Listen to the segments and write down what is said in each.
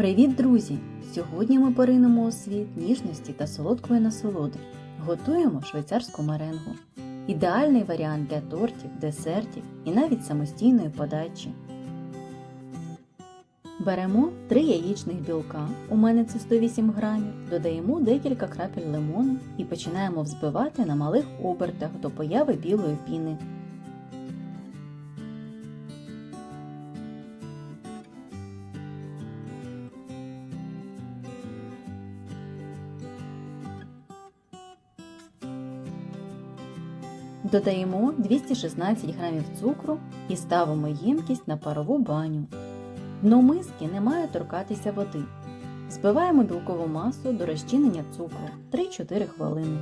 Привіт, друзі! Сьогодні ми поринемо у світ ніжності та солодкої насолоди. Готуємо швейцарську меренгу. Ідеальний варіант для тортів, десертів і навіть самостійної подачі. Беремо 3 яєчних білка, у мене це 108 грамів, додаємо декілька крапель лимону і починаємо взбивати на малих обертах до появи білої піни. Додаємо 216 грамів цукру і ставимо ємкість на парову баню. Дно миски не має торкатися води. Збиваємо білкову масу до розчинення цукру 3-4 хвилини.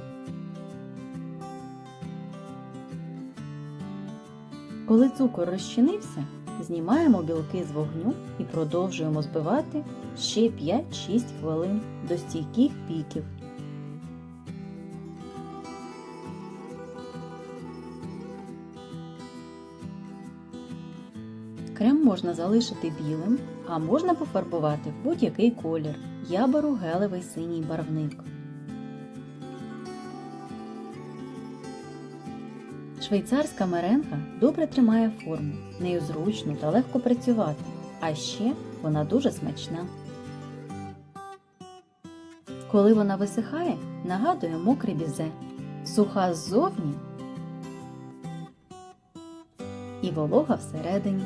Коли цукор розчинився, знімаємо білки з вогню і продовжуємо збивати ще 5-6 хвилин до стійких піків. Крем можна залишити білим, а можна пофарбувати в будь-який колір. Я беру гелевий синій барвник. Швейцарська меренга добре тримає форму, нею зручно та легко працювати, а ще вона дуже смачна. Коли вона висихає, нагадує мокре бізе. Суха ззовні і волога всередині.